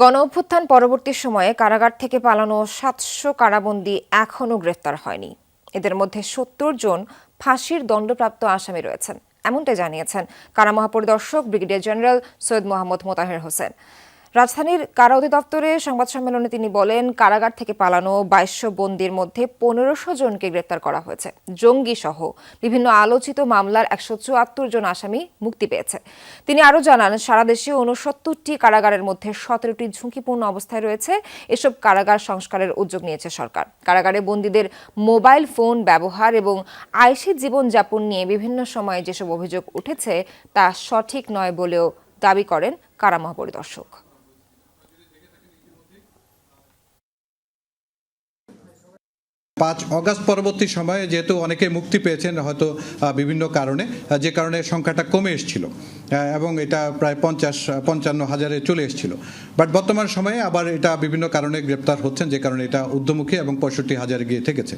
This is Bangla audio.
গণ অভ্যুত্থান পরবর্তী সময়ে কারাগার থেকে পালানো সাতশো কারাবন্দী এখনও গ্রেফতার হয়নি। এদের মধ্যে সত্তর জন ফাঁসির দণ্ডপ্রাপ্ত আসামি রয়েছেন। এমনটাই জানিয়েছেন কারা মহাপরিদর্শক ব্রিগেডিয়ার জেনারেল সৈয়দ মোহাম্মদ মোতাহের হোসেন। রাজধানীর কারা অধিদপ্তরে সংবাদ সম্মেলনে তিনি বলেন, কারাগার থেকে পালানো বাইশশো বন্দির মধ্যে পনেরোশো জনকে গ্রেপ্তার করা হয়েছে। জঙ্গি সহ বিভিন্ন আলোচিত মামলার একশো চুয়াত্তর জন আসামি মুক্তি পেয়েছে। তিনি আরও জানান, সারা দেশে উনসত্তরটি কারাগারের মধ্যে সতেরোটি ঝুঁকিপূর্ণ অবস্থায় রয়েছে। এসব কারাগার সংস্কারের উদ্যোগ নিয়েছে সরকার। কারাগারে বন্দীদের মোবাইল ফোন ব্যবহার এবং আইসি জীবনযাপন নিয়ে বিভিন্ন সময়ে যেসব অভিযোগ উঠেছে তা সঠিক নয় বলেও দাবি করেন কারা মহাপরিদর্শক। পাঁচ অগাস্ট পরবর্তী সময়ে যেহেতু অনেকে মুক্তি পেয়েছেন হয়তো বিভিন্ন কারণে যে কারণে সংখ্যাটা কমে এসেছিল এবং এটা প্রায় পঞ্চাশ, পঞ্চান্ন হাজারে চলে এসেছিল। বাট বর্তমান সময়ে আবার এটা বিভিন্ন কারণে গ্রেপ্তার হচ্ছেন, যে কারণে এটা ঊর্ধ্বমুখী এবং পঁয়ষট্টি হাজারে গিয়ে থেকেছে।